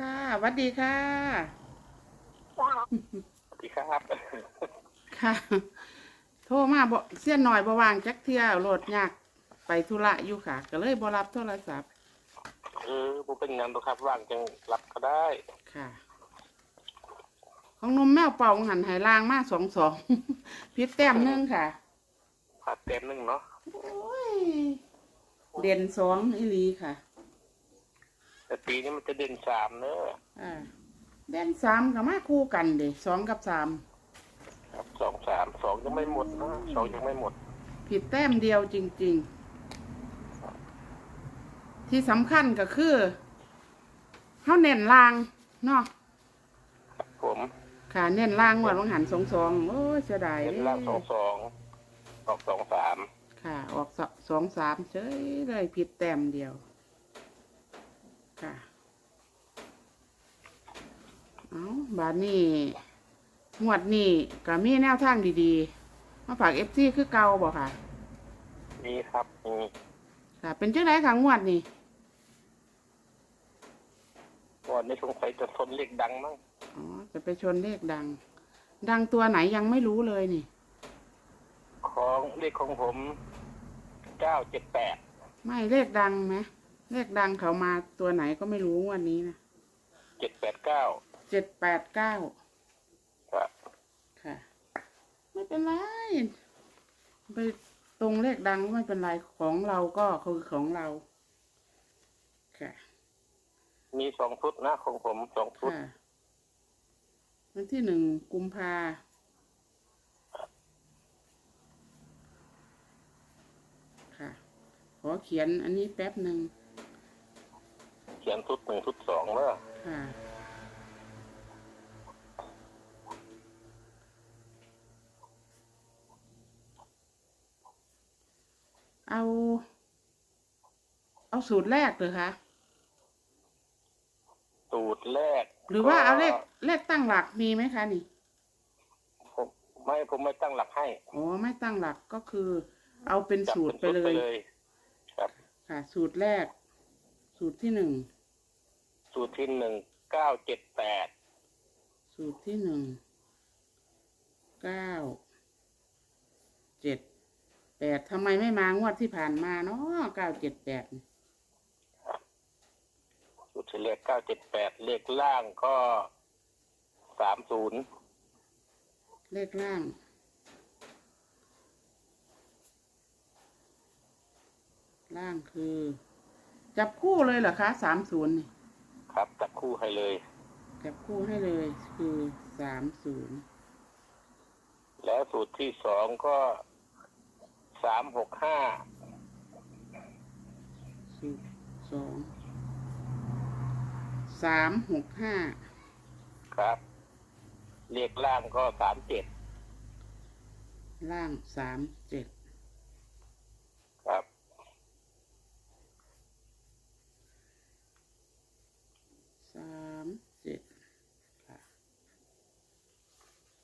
ค่ะหวัดดีค่ะ สวัสดีครับ ค่ะ โทรมาบ่เสี้ยนหน่อยบ่วางจักเที่ยวโหลดยากไปธุระอยู่ค่ะ ก็เลยบ่รับโทรศัพท์ เออผมเป็นงานตัวครับว่างจังรับก็ได้ ค่ะ ของนมแมวเป่าหันไหลางมาสองสองพิษแต้มหนึงค่ะผัดเต็มหนึ่งเนาะโอ้ย เด่นสองอีหลีค่ะ แต่ปีนี้มันจะเด่นสามเนอะอ่าเด่นสามกับมาคู่กันเด้สองกับสามครับสองสามสองยังไม่หมดนะสองยังไม่หมด ผิดแต้มเดียวจริง ๆ ที่สำคัญก็คือเขาเน้นลางเนาะครับผมค่ะเน้นลางว่าลงหันสองสองโอ้ยเสียดายเห็นล่างสองสองออกสองสามค่ะ ออกสสองสามเฉยเลยผิดแต้มเดียว ค่ะเอาบาทนี้งวดนี้ก็มีแนวทางดีๆ มาฝากเอฟซีคือเก่าบ่ค่ะมีครับมีค่ะ เป็นจังไดค่ะงวดนี้วันนี้สงสัยจะทนเล็กดังมั้งอ๋อจะไปชนเลขดัง ดังตัวไหนยังไม่รู้เลยนี่ ของเลขของผมเก้าเจ็ดแปดไม่เลขดังไหม เลขดังเขามาตัวไหนก็ไม่รู้งวันนี้นะเจ็ดแปดเก้าเจ็ดแปดเก้าครับค่ะ ไม่เป็นไรไปตรงเลขดังก็ไม่เป็นไรของเราก็คือของเรา ค่ะมีสองชุดนะของผมสองชุดค่ะวันที่หนึ่งกุมภาค่ะ ขอเขียนอันนี้แป๊บหนึ่ง เขียนชุดหนึ่งชุดสองเนอะค่ะ เอา เอาสูตรแรกเลยคะ สูตรแรกหรือว่าก็เอาเลขเลขตั้งหลักมีไหมคะนี่ ผมไม่ผมไม่ตั้งหลักให้อ๋อ ไม่ตั้งหลักก็คือ เอาเป็นจับสูตรไปเป็นเลชุดยครับค่ะ สูตรแรก สูตรที่หนึ่ง สูตรที่หนึ่งเก้าเจ็ดแปดสูตรที่หนึ่งเก้าเจ็ดแปดทำไมไม่มางวดที่ผ่านมาเนาะเก้าเจ็ดแปดสูตรที่เลขเก้าเจ็ดแปดเลขล่างก็สามศูนย์เลขล่างล่างคือ จับคู่เลยเหรอคะสามศูนย์ ครับจับคู่ให้เลย จับคู่ให้เลยคือสามศูนย์แล้วสูตรที่สองก็สามหกห้าสูตรสองสามหกห้าครับ เลขล่างก็สามเจ็ดล่างสามเจ็ด ครับ สามเจ็ดค่ะ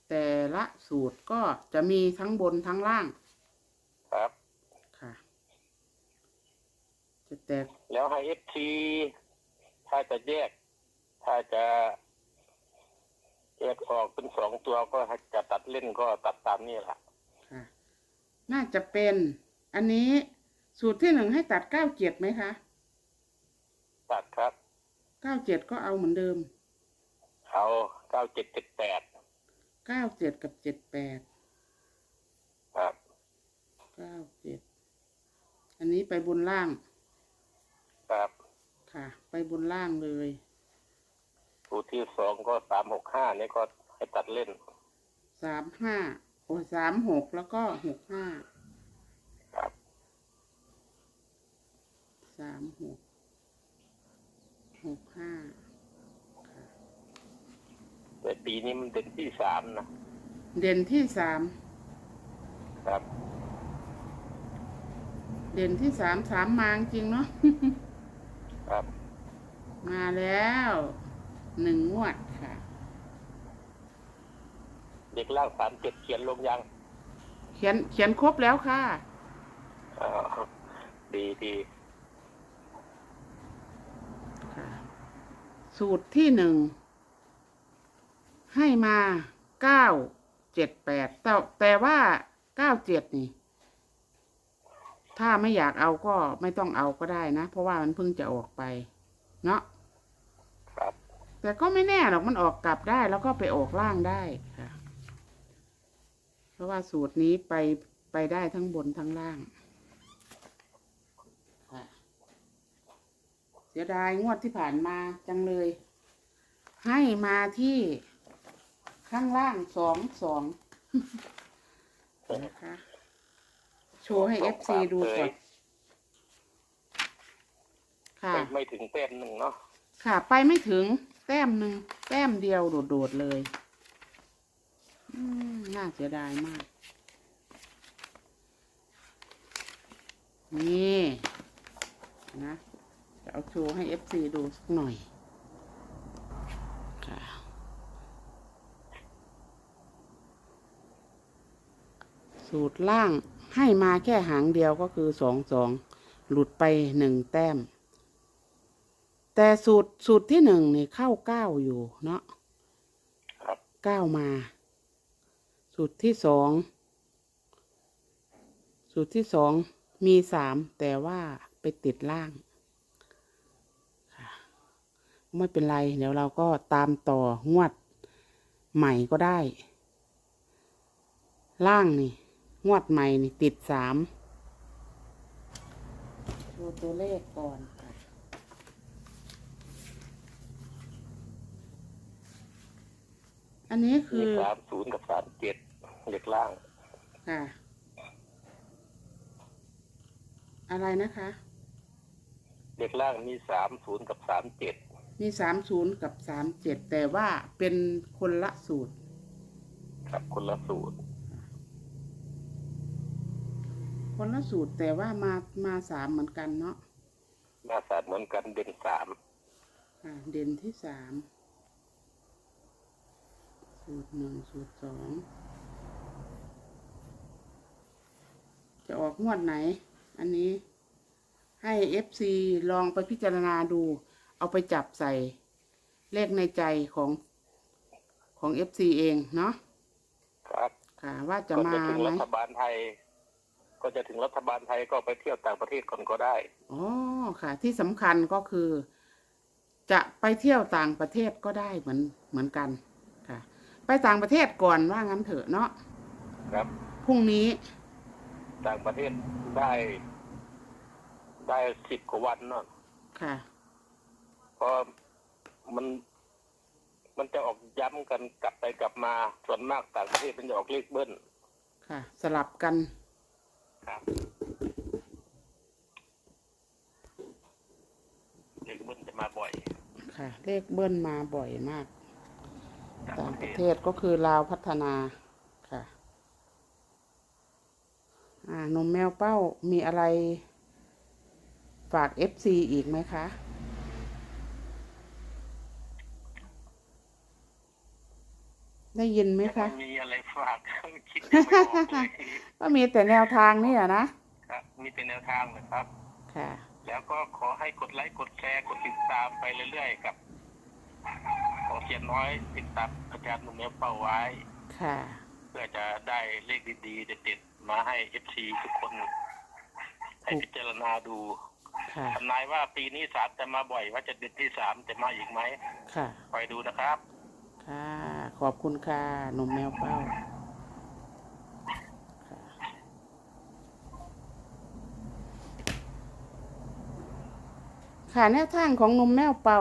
แต่ละสูตรก็จะมีทั้งบนทั้งล่าง ครับ ค่ะ จะแตก แล้วให้เอฟทีถ้าจะแยก ถ้าจะแยกออกเป็นสองตัวก็ให้จะตัดเล่นก็ตัดตามนี่แหละค่ะ น่าจะเป็น อันนี้สูตรที่หนึ่งให้ตัดเก้าเจ็ดไหมคะ ตัดครับ เก้าเจ็ดก็เอาเหมือนเดิม เอาเก้าเจ็ดเจ็ดแปด เก้าเจ็ดกับเจ็ดแปดครับเก้าเจ็ดอันนี้ไปบนล่างครับค่ะ ไปบนล่างเลยสูตรที่สองก็สามหกห้านี่ก็ให้ตัดเล่นสามห้าโอ้สามหกแล้วก็หกห้าครับสามหกหกห้าค่ะ แต่ปีนี้มันเด่นที่สามนะเด่นที่สาม ครับ เด่นที่สามสามมาจริงเนาะ ครับ มาแล้วหนึ่งงวดค่ะ เด็กล่างสามเจ็ดเขียนลงยังเขียนเขียนครบแล้วค่ะ อ่าดีดีค่ะ สูตรที่หนึ่ง ให้มาเก้าเจ็ดแปดแต่แต่ว่าเก้าเจ็ดนี่ ถ้าไม่อยากเอาก็ไม่ต้องเอาก็ได้นะ เพราะว่ามันเพิ่งจะออกไป เนาะครับแต่ก็ไม่แน่หรอกมันออกกลับได้แล้วก็ไปออกล่างได้ค่ะ เพราะว่าสูตรนี้ไปไปได้ทั้งบนทั้งล่างค่ะเสียดายงวดที่ผ่านมาจังเลย ให้มาที่ ข้างล่างสองสองนะคะ โชว์ให้เอฟซีดูก่อน ค่ะไม่ไม่ถึงเต้นหนึ่งเนาะ ค่ะ ไปไม่ถึงแต้มหนึ่งแต้มเดียวโดดๆเลยอืมน่าเสียดายมาก นี่ นะ จะเอาโชว์ให้เอฟซีดูสักหน่อย สูตรล่างให้มาแค่หางเดียวก็คือสองสองหลุดไปหนึ่งแต้ม แต่สูตรสูตรที่หนึ่งนี่เข้าเก้าอยู่เนาะครับเก้ามา สูตรที่สองสูตรที่สองมีสามแต่ว่าไปติดล่างค่ะไม่เป็นไรเดี๋ยวเราก็ตามต่องวดใหม่ก็ได้ ล่างนี่ งวดใหม่นี่ติดสามดูตัวเลขก่อนค่ะอันนี้คืมีอสามศูนย์กับสามเจ็ดเด็กล่างค่ะ อะไรนะคะเด็กล่างมีสามศูนย์กับสามเจ็ดมีสามศูนย์กับสามเจ็ดแต่ว่าเป็นคนละสูตร ครับคนละสูตร คนละสูตรแต่ว่ามามาสามเหมือนกันเนาะหน้าศาสตร์เหมือนกันเด่นสามค่ะเด่นที่สามสูตรหนึ่งสูตรสองจะออกงวดไหน อันนี้ให้เอฟซีลองไปพิจารณาดู เอาไปจับใส่เลขในใจของของเอฟซีเองเนาะครับค่ะว่าจะก็มาจะถึงไหมรัฐบาลไทย ก็จะถึงรัฐบาลไทยก็ไปเที่ยวต่างประเทศก่อนก็ได้ อ๋อค่ะ ที่สำคัญก็คือ จะไปเที่ยวต่างประเทศก็ได้เหมือนเหมือนกันค่ะ ไปต่างประเทศก่อนว่างั้นเถอะเนาะครับ พรุ่งนี้ต่างประเทศได้ ได้สิบกว่าวันเนาะค่ะ เพราะมัน มันจะออกย้ำกันกลับไปกลับมาส่วนมากต่างประเทศมันจะออกเลขเบิ้ลค่ะ สลับกัน ครับเลขเบิ้ลจะมาบ่อยค่ะ เลขเบิ้ลมาบ่อยมาก ต่างต่างปประระเทเทศศก็คือลาวพัฒนาค่ะ อ่านมแมวเป้ามีอะไรฝากเอฟซีอีกไหมคะได้ยินไหมคะ มีอะไร ฝากคิดยังไม่ออกเลยก็มีแต่แนวทางนี่อะนะครับมีเป็นแนวทางนะครับ ค่ะ แล้วก็ขอให้กดไลค์กดแชร์กดติดตามไปเรื่อยๆกับขอเขียนน้อยติดตามอาจารย์หนุ่มเอฟเป้าไว้ ค่ะ เพื่อจะได้เลขดีๆเด็ดๆมาให้เอฟซีทุกคนให้พิจารณาดูค่ะ ทำนายว่าปีนี้สามจะมาบ่อยว่าจะเด็ดที่สามจะมาอีกไหมค่ะ คอยดูนะครับ ค่ะ ขอบคุณค่ะนมแมวเป้าค่ะแนวทางของนมแมวเป่า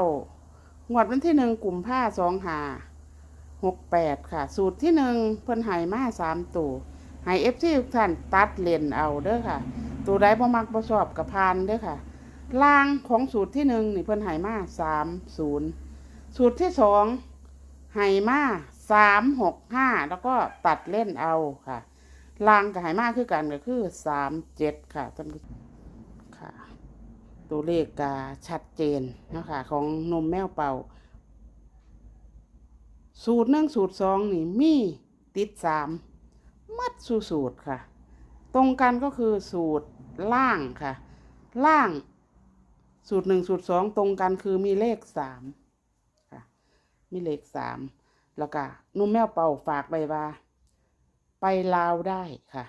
งวดวันที่หนึ่งกลุ่มผ้าสองหาหกแปดค่ะ สูตรที่หนึ่งเพิ่นหายมาสามตัวหายเอฟซีทุกท่านตัดเลนเอาเด้อค่ะ ตัวใดบ่มักบ่ชอบกับพานเด้อค่ะล่างของสูตรที่หนึ่งนี่เพิ่นหายมาสามศูนย์สูตรที่สอง ใหายมาสามหกห้าแล้วก็ตัดเล่นเอาค่ะล่างกับใหายมาคือกันก็คือสามเจ็ดค่ะท่านผู้ค่ะ ตัวเลขกาชัดเจนนะคะของนมแมวเป่า สูตรหนึ่งสูตรสองนี่มีติดสามมัดสูสูตรค่ะ ตรงกันก็คือสูตรล่างค่ะ ล่างสูตรหนึ่งสูตรสองตรงกันคือมีเลขสาม มีเลขสามแล้วก็นุ่มแมวเป่าฝากไปว่า ไปลาวได้ค่ะ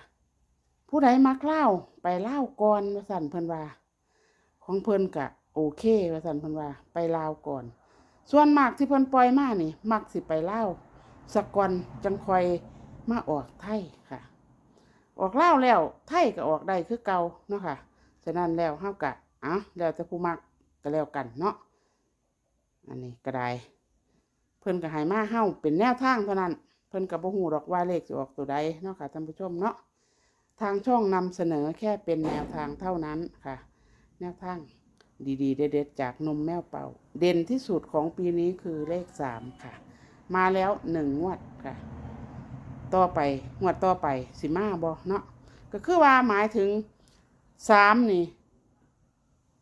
ผู้ใดมักเล่าไปเล่าก่อนว่าสันเพิ่นว่า ของเพิ่นกะ โอเคว่าสันเพิ่นว่า ไปลาวก่อน ส่วนมากที่เพิ่นปล่อยมานี่ มักสิไปเล่าสะก่อนจังคอยมาออกไทยค่ะ ออกเล่าแล้วไทยก็ออกได้คือเก่าเนาะค่ะฉะนั้นแล้วเฮากะอ้าแล้วแต่ผู้มักก็แล้วกันเนาะอันนี้ก็ได้ พิ่นก็ให้มาเฮาเป็นแนวทางเท่านั้น เพิ่นก็บ่ฮู้ดอกว่าเลขสิออกตัวใดเนาะค่ะท่านผู้ชมเนาะทางช่องนำเสนอแค่เป็นแนวทางเท่านั้นค่ะ แนวทางดีๆ เด็ดๆจากนมแมวเป่า เด่นที่สุดของปีนี้คือเลขสามค่ะ มาแล้วหนึ่งงวดค่ะ ต่อไปงวดต่อไปสิมาบอเนาะก็คือว่าหมายถึงสามนี่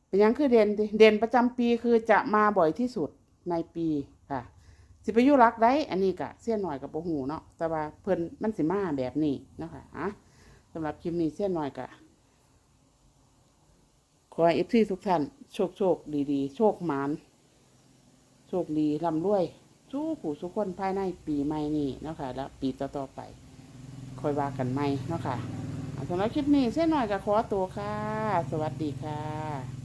เป็นยังคือเด่นติเด่นประจำปีคือจะมาบ่อยที่สุดในปี สิไปยุรักได้ อันนี้กะเสี้ยนหน่อยกับโบหูเนาะ แต่ว่าเพิ่นมันสิมาแบบนี้นะคะอะสำหรับคลิปนี้เสี้ยนหน่อยกะขอให้เอฟซีทุกท่านโชคโชคดีๆ โชคหมานโชคดีร่ำรวยสู้ผู้สุกคนภายในปีใหม่นี้นะคะแล้วปีต่อๆไปคอยว่ากันใหม่เนาะค่ะสำหรับคลิปนี้เส้นหน่อยกับขอตัวค่ะ สวัสดีค่ะ